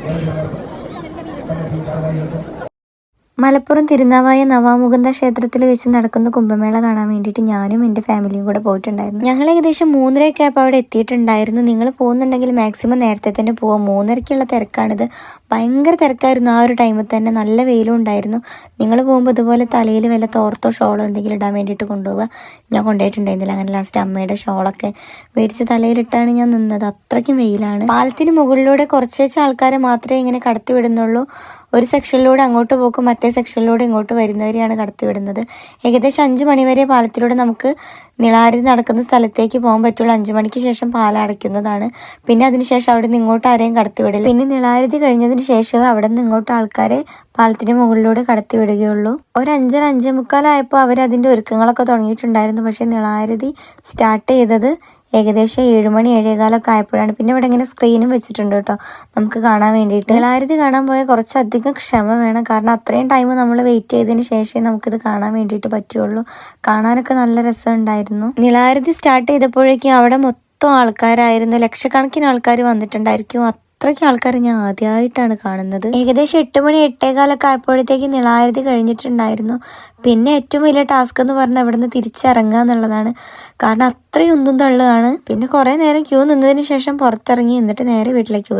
yang Malappuram Thirunavaya Navamukunda ക്ഷേത്രത്തിൽ വെച്ച് നടക്കുന്ന കുംഭമേള കാണാൻ വേണ്ടിയിട്ട് ഞാനും എന്റെ ഫാമിലിയും കൂടെ പോയിട്ടുണ്ടായിരുന്നു. ഞങ്ങൾ ഏകദേശം മൂന്നരയൊക്കെ ആയപ്പോൾ അവിടെ എത്തിയിട്ടുണ്ടായിരുന്നു. നിങ്ങൾ പോകുന്നുണ്ടെങ്കിൽ മാക്സിമം നേരത്തെ തന്നെ പോവാം. മൂന്നരയ്ക്കുള്ള തിരക്കാണിത്. ഭയങ്കര തിരക്കായിരുന്നു ആ ഒരു ടൈമിൽ തന്നെ. നല്ല വെയിലും ഉണ്ടായിരുന്നു. നിങ്ങൾ പോകുമ്പോൾ ഇതുപോലെ തലയിൽ വല്ല തോർത്തോ ഷോളോ എന്തെങ്കിലും ഇടാൻ വേണ്ടിയിട്ട് കൊണ്ടുപോവുക. ഞാൻ കൊണ്ടുപോയിട്ടുണ്ടായിരുന്നില്ല. അങ്ങനെ ലാസ്റ്റ് അമ്മയുടെ ഷോളൊക്കെ മേടിച്ച് തലയിലിട്ടാണ് ഞാൻ നിന്നത്. അത്രയ്ക്കും വെയിലാണ്. പാലത്തിന് മുകളിലൂടെ കുറച്ചേച്ച ആൾക്കാരെ മാത്രമേ ഇങ്ങനെ കടത്തി വിടുന്നുള്ളൂ. ഒരു സെക്ഷനിലൂടെ അങ്ങോട്ട് പോക്കും മറ്റേ സെക്ഷനിലൂടെ ഇങ്ങോട്ട് വരുന്നവരെയാണ് കടത്തിവിടുന്നത്. ഏകദേശം അഞ്ച് മണിവരെ പാലത്തിലൂടെ നമുക്ക് നിളാരി നടക്കുന്ന സ്ഥലത്തേക്ക് പോകാൻ പറ്റുള്ളൂ. അഞ്ചു മണിക്ക് ശേഷം പാലം അടയ്ക്കുന്നതാണ്. പിന്നെ അതിനുശേഷം അവിടെ നിന്ന് ഇങ്ങോട്ട് ആരെയും കടത്തിവിടില്ല. പിന്നെ നിളാരതി കഴിഞ്ഞതിന് ശേഷം അവിടെ നിന്ന് ഇങ്ങോട്ട് ആൾക്കാരെ പാലത്തിന് മുകളിലൂടെ കടത്തിവിടുകയുള്ളൂ. ഒരു അഞ്ചര അഞ്ചേ മുക്കാലായപ്പോൾ അവർ അതിന്റെ ഒരുക്കങ്ങളൊക്കെ തുടങ്ങിയിട്ടുണ്ടായിരുന്നു. പക്ഷേ നിളാരതി സ്റ്റാർട്ട് ചെയ്തത് ഏകദേശം ഏഴുമണി ഏഴേകാലൊക്കെ ആയപ്പോഴാണ്. പിന്നെ ഇവിടെ ഇങ്ങനെ സ്ക്രീനും വെച്ചിട്ടുണ്ട് കേട്ടോ. നമുക്ക് കാണാൻ വേണ്ടിയിട്ട്. എല്ലാവരും കാണാൻ പോയാൽ കുറച്ചധികം ക്ഷമ വേണം. കാരണം അത്രയും ടൈം നമ്മൾ വെയിറ്റ് ചെയ്തതിന് ശേഷമേ നമുക്കിത് കാണാൻ വേണ്ടിയിട്ട് പറ്റുള്ളൂ. കാണാനൊക്കെ നല്ല രസമുണ്ടായിരുന്നു നിളാരതി സ്റ്റാർട്ട് ചെയ്തപ്പോഴേക്കും അവിടെ മൊത്തം ആൾക്കാരായിരുന്നു. ലക്ഷക്കണക്കിന് ആൾക്കാർ വന്നിട്ടുണ്ടായിരിക്കും. അത്രയ്ക്ക് ആൾക്കാർ ഞാൻ ആദ്യമായിട്ടാണ് കാണുന്നത്. ഏകദേശം എട്ട് മണി എട്ടേകാലൊക്കെ ആയപ്പോഴത്തേക്ക് നിളാരതി കഴിഞ്ഞിട്ടുണ്ടായിരുന്നു. പിന്നെ ഏറ്റവും വലിയ ടാസ്ക് എന്ന് പറഞ്ഞാൽ ഇവിടുന്ന് തിരിച്ചിറങ്ങുക എന്നുള്ളതാണ്. കാരണം അത്രയും ഒന്നും തള്ളുകയാണ് പിന്നെ കുറേ നേരം ക്യൂ നിന്നതിന് ശേഷം പുറത്തിറങ്ങി എന്നിട്ട് നേരെ വീട്ടിലേക്ക് പോയി.